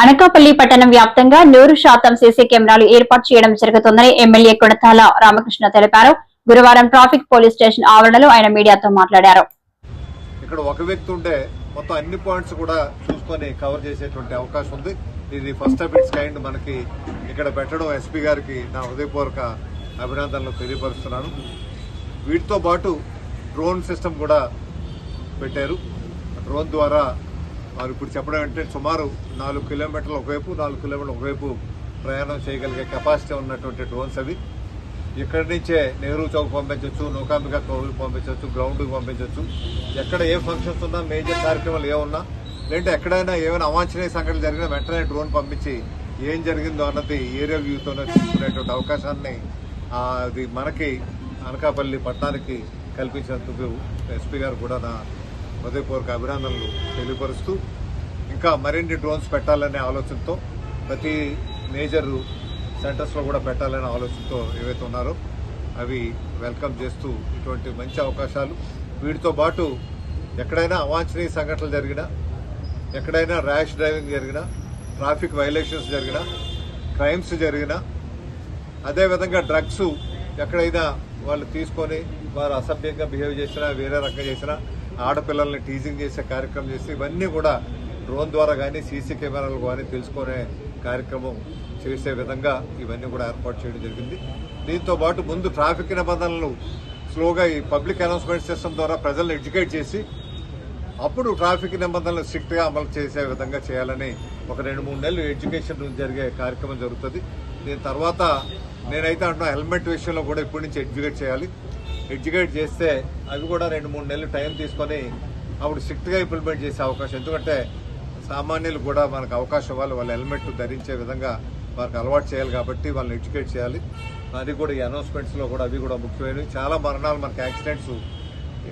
అనకాపల్లి పట్టణం వ్యాప్తంగా నూరు శాతం సీసీ కెమెరాలు ఏర్పాటు చేయడం జరుగుతుందని ఎమ్మెల్యే కొడతాల రామకృష్ణ తెలిపారు. గురువారం ట్రాఫిక్ పోలీస్ స్టేషన్ ఆవరణలో ఆయన మీడియాతో మాట్లాడారు. ఇక్కడ ఒక వ్యక్తి ఉంటే మొత్తం అన్ని పాయింట్స్ కూడా చూసుకొని కవర్ చేసేటువంటి అవకాశం ఉంది. ఇది ఫస్ట్ ఆఫ్ ఇట్స్ కైండ్ మనకి ఇక్కడ పెట్టడం ఎస్పీ గారికి నా హృదయపూర్వక అభినందనలు తెలియపరుస్తున్నాను. వీటితో పాటు డ్రోన్ సిస్టమ్ కూడా పెట్టారు. డ్రోన్ ద్వారా వారు ఇప్పుడు చెప్పడం అంటే సుమారు నాలుగు కిలోమీటర్లు ఒకవైపు నాలుగు కిలోమీటర్లు ఒకవైపు ప్రయాణం చేయగలిగే కెపాసిటీ ఉన్నటువంటి డ్రోన్స్ అవి. ఇక్కడి నుంచే నెహ్రూ చౌక్ పంపించవచ్చు నౌకాంబిక చౌక్ పంపించవచ్చు గ్రౌండ్కి పంపించవచ్చు ఎక్కడ ఏ ఫంక్షన్స్ ఉన్నా మేజర్ కార్యక్రమాలు ఏమున్నా లేదంటే ఎక్కడైనా ఏమైనా అవాంఛనీయ సంఘటనలు జరిగినా వెంటనే డ్రోన్ పంపించి ఏం జరిగిందో అన్నది ఏరియా వ్యూతోనే తీసుకునేటువంటి అవకాశాన్ని అది మనకి అనకాపల్లి పట్టణానికి కల్పించినందుకు ఎస్పీ గారు కూడా నా హృదయపూర్వక అభినందనలు తెలియపరుస్తూ ఇంకా మరిన్ని డ్రోన్స్ పెట్టాలనే ఆలోచనతో ప్రతి మేజర్ సెంటర్స్లో కూడా పెట్టాలనే ఆలోచనతో ఏవైతే ఉన్నారో అవి వెల్కమ్ చేస్తూ ఇటువంటి మంచి అవకాశాలు. వీటితో పాటు ఎక్కడైనా అవాంఛనీయ సంఘటనలు జరిగినా ఎక్కడైనా ర్యాష్ డ్రైవింగ్ జరిగినా ట్రాఫిక్ వైలేషన్స్ జరిగినా క్రైమ్స్ జరిగినా అదేవిధంగా డ్రగ్స్ ఎక్కడైనా వాళ్ళు తీసుకొని వారు అసభ్యంగా బిహేవ్ చేసినా వేరే రకంగా చేసినా ఆడపిల్లల్ని టీజింగ్ చేసే కార్యక్రమం చేసి ఇవన్నీ కూడా డ్రోన్ ద్వారా కానీ సీసీ కెమెరాలు కానీ తెలుసుకునే కార్యక్రమం చేసే విధంగా ఇవన్నీ కూడా ఏర్పాటు చేయడం జరిగింది. దీంతో పాటు ముందు ట్రాఫిక్ నిబంధనలు స్లోగా ఈ పబ్లిక్ అనౌన్స్మెంట్ సిస్టమ్ ద్వారా ప్రజలను ఎడ్యుకేట్ చేసి అప్పుడు ట్రాఫిక్ నిబంధనలు స్ట్రిక్ట్గా అమలు చేసే విధంగా చేయాలని ఒక రెండు మూడు నెలలు ఎడ్యుకేషన్ జరిగే కార్యక్రమం జరుగుతుంది. దీని తర్వాత నేనైతే అంటున్నా హెల్మెట్ విషయంలో కూడా ఇప్పటి నుంచి ఎడ్యుకేట్ చేయాలి. ఎడ్యుకేట్ చేస్తే అవి కూడా రెండు మూడు నెలలు టైం తీసుకొని అప్పుడు స్ట్రిక్ట్గా ఇంప్లిమెంట్ చేసే అవకాశం. ఎందుకంటే సామాన్యులు కూడా మనకు అవకాశం ఇవ్వాలి వాళ్ళు హెల్మెట్ ధరించే విధంగా వారికి అలవాటు చేయాలి కాబట్టి వాళ్ళని ఎడ్యుకేట్ చేయాలి. అది కూడా ఈ అనౌన్స్మెంట్స్లో కూడా అవి కూడా ముఖ్యమైనవి. చాలా మరణాలు మనకి యాక్సిడెంట్స్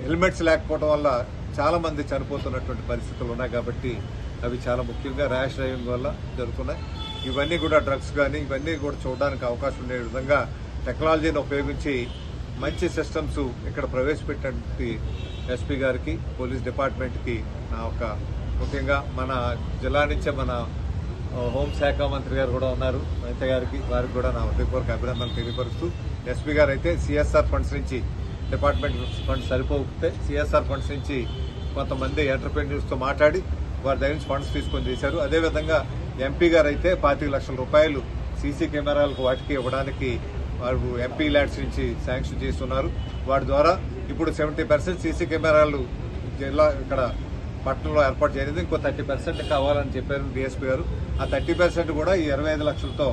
హెల్మెట్స్ లేకపోవడం వల్ల చాలామంది చనిపోతున్నటువంటి పరిస్థితులు ఉన్నాయి కాబట్టి అవి చాలా ముఖ్యంగా ర్యాష్ డ్రైవింగ్ వల్ల జరుగుతున్నాయి. ఇవన్నీ కూడా డ్రగ్స్ కానీ ఇవన్నీ కూడా చూడడానికి అవకాశం ఉండే విధంగా టెక్నాలజీని ఉపయోగించి మంచి సిస్టమ్స్ ఇక్కడ ప్రవేశపెట్టినటువంటి ఎస్పీ గారికి పోలీస్ డిపార్ట్మెంట్కి నా ఒక ముఖ్యంగా మన జిల్లా నుంచే మన హోంశాఖ మంత్రి గారు కూడా ఉన్నారు. అనిత గారికి వారికి కూడా నా హృదయపూర్వక అభినందనలు తెలియపరుస్తూ ఎస్పీ గారు అయితే సిఎస్ఆర్ ఫండ్స్ నుంచి డిపార్ట్మెంట్ ఫండ్స్ సరిపోతే సిఎస్ఆర్ ఫండ్స్ నుంచి కొంతమంది ఎంటర్ప్రెన్యూర్స్తో మాట్లాడి వారి దగ్గర నుంచి ఫండ్స్ తీసుకొని చేశారు. అదేవిధంగా ఎంపీ గారు అయితే పాతిక లక్షల రూపాయలు సీసీ కెమెరాలకు వాటికి ఇవ్వడానికి వారు ఎంపీ ల్యాడ్స్ నుంచి శాంక్షన్ చేస్తున్నారు. వాటి ద్వారా ఇప్పుడు సెవెంటీ పర్సెంట్ సీసీ కెమెరాలు జిల్లా ఇక్కడ పట్టణంలో ఏర్పాటు చేయలేదు ఇంకో థర్టీ పర్సెంట్ కావాలని చెప్పారు డిఎస్పీ గారు. ఆ థర్టీ పర్సెంట్ కూడా ఈ ఇరవై ఐదు లక్షలతో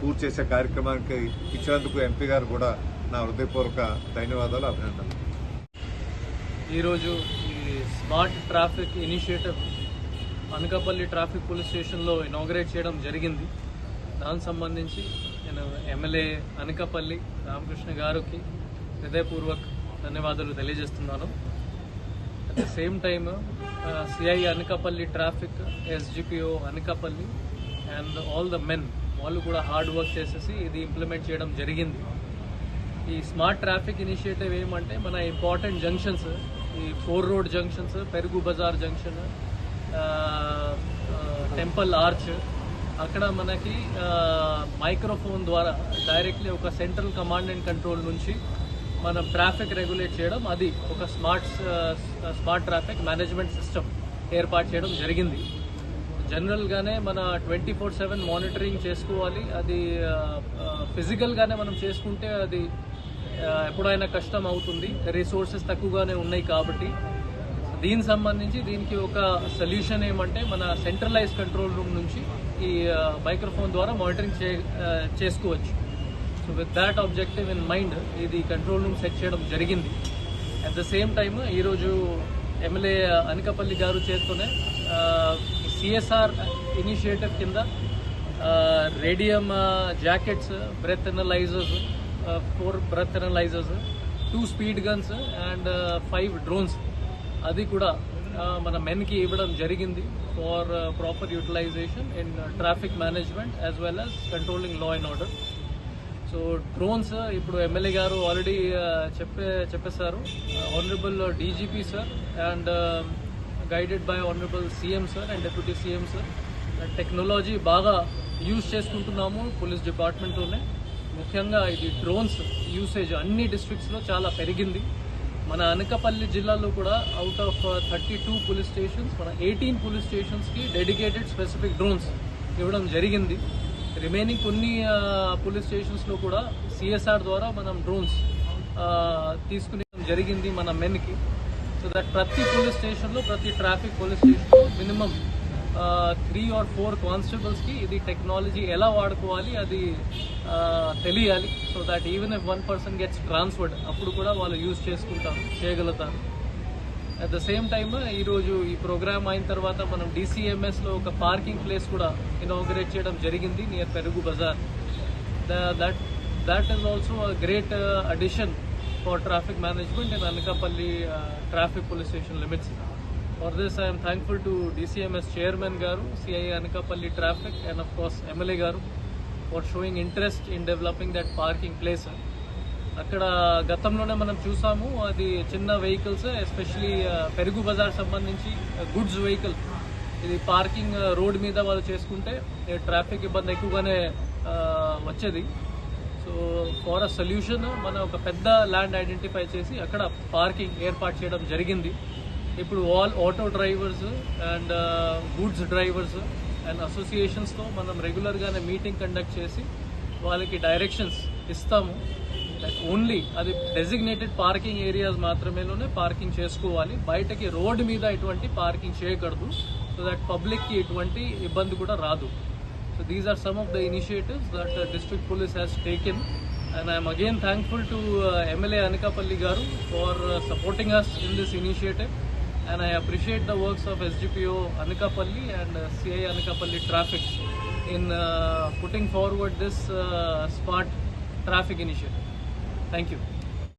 పూర్తి చేసే కార్యక్రమానికి ఇచ్చినందుకు ఎంపీ గారు కూడా నా హృదయపూర్వక ధన్యవాదాలు అభినందనలు. ఈరోజు ఈ smart traffic initiative Anakapalli traffic police స్టేషన్లో ఇనాగ్రేట్ చేయడం జరిగింది. దానికి సంబంధించి నేను ఎమ్మెల్యే అనకాపల్లి రామకృష్ణ గారికి హృదయపూర్వక్ ధన్యవాదాలు తెలియజేస్తున్నాను. At the same time CI Anakapalli traffic SGPO Anakapalli and all the men వాళ్ళు కూడా హార్డ్ వర్క్ చేసేసి ఇది ఇంప్లిమెంట్ చేయడం జరిగింది. ఈ స్మార్ట్ ట్రాఫిక్ ఇనిషియేటివ్ ఏమంటే మన ఇంపార్టెంట్ జంక్షన్స్ ఈ four road junctions Perugu Bazar junction temple arch అక్కడ మనకి మైక్రోఫోన్ ద్వారా డైరెక్ట్లీ ఒక సెంట్రల్ కమాండ్ అండ్ కంట్రోల్ నుంచి మనం ట్రాఫిక్ రెగ్యులేట్ చేయడం అది ఒక smart smart traffic management system ఏర్పాటు చేయడం జరిగింది. జనరల్గానే మన ట్వంటీ ఫోర్ సెవెన్ మానిటరింగ్ చేసుకోవాలి. అది ఫిజికల్గానే మనం చేసుకుంటే అది ఎప్పుడైనా కష్టం అవుతుంది. రిసోర్సెస్ తక్కువగానే ఉన్నాయి కాబట్టి దీనికి సంబంధించి దీనికి ఒక సొల్యూషన్ ఏమంటే మన సెంట్రలైజ్ కంట్రోల్ రూమ్ నుంచి ఈ మైక్రోఫోన్ ద్వారా మానిటరింగ్ చే చేసుకోవచ్చు. So with that objective in mind ఇది కంట్రోల్ రూమ్ సెట్ చేయడం జరిగింది. అట్ ద సేమ్ టైమ్ ఈరోజు ఎమ్మెల్యే అనకాపల్లి గారు చేస్తూనే సిఎస్ఆర్ ఇనిషియేటివ్ కింద radium jackets breath analysers four breath analysers two speed guns and five drones అది కూడా మన మెన్కి ఇవ్వడం జరిగింది for proper utilisation in traffic management as well as controlling law and order so drones ఇప్పుడు ఎమ్మెల్యే గారు already uh, చెప్పే చెప్పేశారు. Honourable DGP sir and guided by honourable CM sir and deputy CM sir technology బాగా use చేసుకుంటున్నాము police డిపార్ట్మెంట్లోనే ముఖ్యంగా ఇది drones usage అన్ని డిస్ట్రిక్ట్స్లో చాలా పెరిగింది. మన అనకపల్లి జిల్లాలో కూడా out of thirty two police stations మన ఎయిటీన్ పోలీస్ స్టేషన్స్కి డెడికేటెడ్ స్పెసిఫిక్ డ్రోన్స్ ఇవ్వడం జరిగింది. రిమైనింగ్ కొన్ని uh, పోలీస్ స్టేషన్స్లో కూడా సిఎస్ఆర్ ద్వారా మనం డ్రోన్స్ uh, తీసుకునే జరిగింది మన మెన్కి సో దట్ ప్రతి పోలీస్ స్టేషన్లో ప్రతి ట్రాఫిక్ పోలీస్ స్టేషన్లో మినిమం త్రీ ఆర్ ఫోర్ కానిస్టేబుల్స్కి ఇది టెక్నాలజీ ఎలా వాడుకోవాలి అది తెలియాలి. So that even if one person gets transferred అప్పుడు కూడా వాళ్ళు యూజ్ చేసుకుంటారు చేయగలుగుతారు అట్ ద సేమ్ టైమ్ ఈరోజు ఈ ప్రోగ్రామ్ అయిన తర్వాత మనం డిసిఎంఎస్లో ఒక పార్కింగ్ ప్లేస్ కూడా ఇనాగ్రేట్ చేయడం జరిగింది near Perugu Bazar that that is also great addition for traffic management in Anakapalli traffic police station limits for this I'm thankful to DCMS chairman గారు CI Anakapalli traffic and of course MLA గారు for showing interest in developing that parking place అక్కడ గతంలోనే మనం చూసాము అది చిన్న vehicles especially uh, Perugu Bazar సంబంధించి uh, goods vehicle ఇది పార్కింగ్ రోడ్ uh, మీద వాళ్ళు చేసుకుంటే ట్రాఫిక్ ఇబ్బంది ఎక్కువగానే వచ్చేది. సో ఫార్ అ సొల్యూషన్ మనం ఒక పెద్ద ల్యాండ్ ఐడెంటిఫై చేసి అక్కడ పార్కింగ్ ఏర్పాటు చేయడం జరిగింది. ఇప్పుడు all auto drivers and goods drivers and అసోసియేషన్స్తో మనం రెగ్యులర్గానే మీటింగ్ కండక్ట్ చేసి వాళ్ళకి డైరెక్షన్స్ ఇస్తాము. ఓన్లీ అది డెసిగ్నేటెడ్ పార్కింగ్ ఏరియాస్ మాత్రమేలోనే పార్కింగ్ చేసుకోవాలి. బయటకి రోడ్డు మీద ఎటువంటి పార్కింగ్ చేయకూడదు. సో దట్ పబ్లిక్కి ఎటువంటి ఇబ్బంది కూడా రాదు. So these are some of the initiatives that district police has taken and I'm again thankful to MLA Anakapalli గారు for supporting us in this initiative and I appreciate the works of SGPO Anikapalli and uh, CI Anakapalli Traffic in uh, putting forward this uh, smart traffic initiative. Thank you.